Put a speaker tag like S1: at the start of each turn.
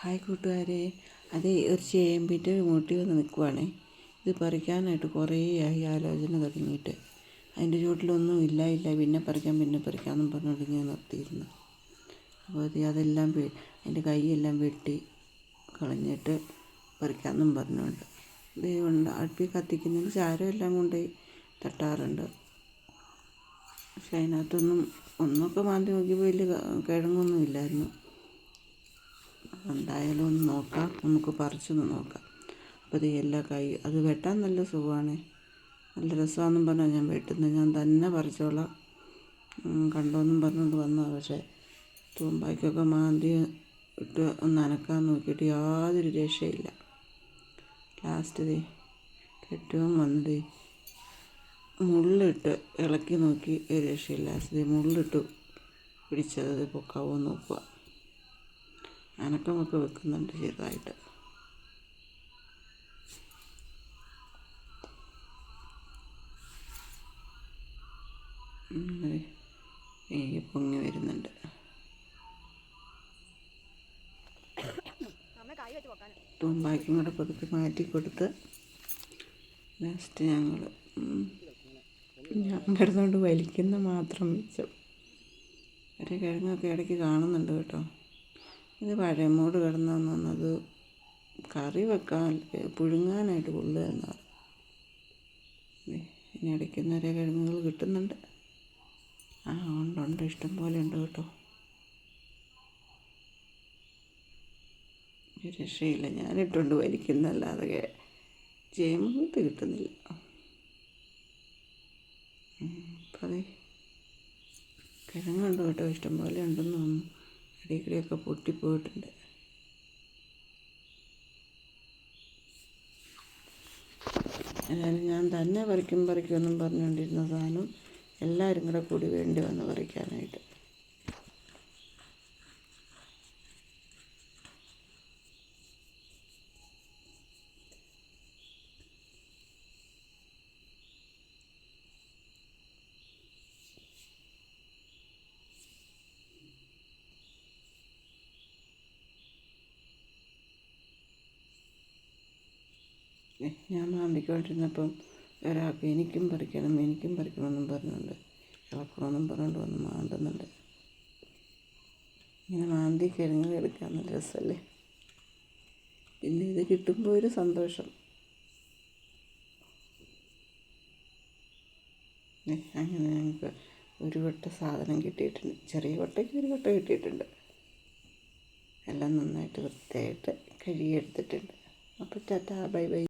S1: Hi കൂട്ടുകാരെ. അതേ ഒരു ചേമ്പിന്റെ മൂട്ടി വന്ന് നിൽക്കുവാണേ. ഇത് പറിക്കാനായിട്ട് കുറേ ആയി ആലോചന തുടങ്ങിയിട്ട്. അതിന്റെ ചുവട്ടിലൊന്നും ഇല്ല ഇല്ല. പിന്നെ പറിക്കാം പിന്നെ പറിക്കാമെന്നും പറഞ്ഞുകൊണ്ട് ഞാൻ നിർത്തിയിരുന്നു. അപ്പോൾ അത് അതെല്ലാം അതിന്റെ കൈയെല്ലാം വെട്ടി കളഞ്ഞിട്ട് പറിക്കാമെന്നും പറഞ്ഞുകൊണ്ട്. ദൈവമുണ്ട് അടുപ്പിൽ കത്തിക്കുന്നതിന് ചാരമെല്ലാം കൊണ്ടുപോയി തട്ടാറുണ്ട്. പക്ഷെ അതിനകത്തൊന്നും ഒന്നൊക്കെ മാന്തി നോക്കിയപ്പോൾ വലിയ കിഴങ്ങൊന്നും ഇല്ലായിരുന്നു. എന്തായാലും ഒന്ന് നോക്കാം. നമുക്ക് പറിച്ചൊന്ന് നോക്കാം. അപ്പോൾ ഇത് എല്ലാ കൈ അത് വെട്ടാൻ നല്ല സുഖമാണ്. നല്ല രസമാണെന്നും പറഞ്ഞാൽ ഞാൻ വെട്ടുന്നത്. ഞാൻ തന്നെ പറിച്ചോളാം. കണ്ടോന്നും പറഞ്ഞുകൊണ്ട് വന്നതാണ് പക്ഷേ തൂമ്പായ്ക്കൊക്കെ മാന്തി ഇട്ട് ഒന്ന് അനക്കാൻ നോക്കിയിട്ട് യാതൊരു രക്ഷയില്ല. ലാസ്റ്റ് ദേ കെട്ടുവൻ വന്നത് മുള്ളിട്ട് ഇളക്കി നോക്കി. രക്ഷയില്ല. ലാസ്റ്റ് മുള്ളിട്ട് പിടിച്ചത് പൊക്കാവോ നോക്കുക അനക്കമൊക്കെ വെക്കുന്നുണ്ട് ചെറുതായിട്ട്. പൊങ്ങി വരുന്നുണ്ട്. തുമ്പാക്കും കൂടെ പതുക്കെ മാറ്റി കൊടുത്ത് ലാസ്റ്റ് ഞങ്ങൾ ഞാൻ കിടന്നുകൊണ്ട് വലിക്കുന്ന മാത്രം മിച്ചം. ഒരു കിഴങ്ങൊക്കെ ഇടയ്ക്ക് കാണുന്നുണ്ട് കേട്ടോ. ഇത് പഴയമോട് വന്നത് കറി വെക്കാൻ പുഴുങ്ങാനായിട്ട് കൊള്ളുക എന്നാണ് ഇനി ഇടയ്ക്ക് നിറയെ കിഴങ്ങുകൾ കിട്ടുന്നുണ്ട്. ആ ഉണ്ട് ഉണ്ട്. ഇഷ്ടം പോലെ ഉണ്ട് കേട്ടോ. രക്ഷയില്ല. ഞാനിട്ടുണ്ട് വലിക്കുന്നല്ലാതെ ജയമൂത്ത് കിട്ടുന്നില്ല. അപ്പം അതെ കിഴങ്ങുണ്ട് കേട്ടോ. ഇഷ്ടം പോലെ ഉണ്ടെന്ന് തോന്നുന്നു. ഇടയ്ക്കിടെയൊക്കെ പൊട്ടിപ്പോയിട്ടുണ്ട്. എന്നാലും ഞാൻ തന്നെ പറിക്കും പറിക്കുമെന്നും പറഞ്ഞുകൊണ്ടിരുന്ന സാധനം എല്ലാവരും കൂടെ കൂടി വേണ്ടി വന്ന് പറിക്കാനായിട്ട്. ഞാൻ മാന്തിക്കൊണ്ടിരുന്നപ്പം ഒരാൾക്ക് എനിക്കും പറിക്കണം എനിക്കും പറിക്കണമെന്നും പറഞ്ഞുകൊണ്ട് ഇളക്കണമെന്നും പറഞ്ഞുകൊണ്ട് വന്ന് മാന്തുന്നുണ്ട്. ഇങ്ങനെ മാന്തി കിഴങ്ങ് എടുക്കാൻ നല്ല രസമല്ലേ പിന്നെ ഇത് കിട്ടുമ്പോൾ ഒരു സന്തോഷം. അങ്ങനെ ഞങ്ങൾക്ക് ഒരു വട്ട സാധനം കിട്ടിയിട്ടുണ്ട്. ചെറിയ വട്ടയ്ക്ക് ഒരു വട്ട കിട്ടിയിട്ടുണ്ട്. എല്ലാം നന്നായിട്ട് വൃത്തിയായിട്ട് കഴുകിയെടുത്തിട്ടുണ്ട് അപ്പോൾ ടാറ്റാ ബൈ ബൈ.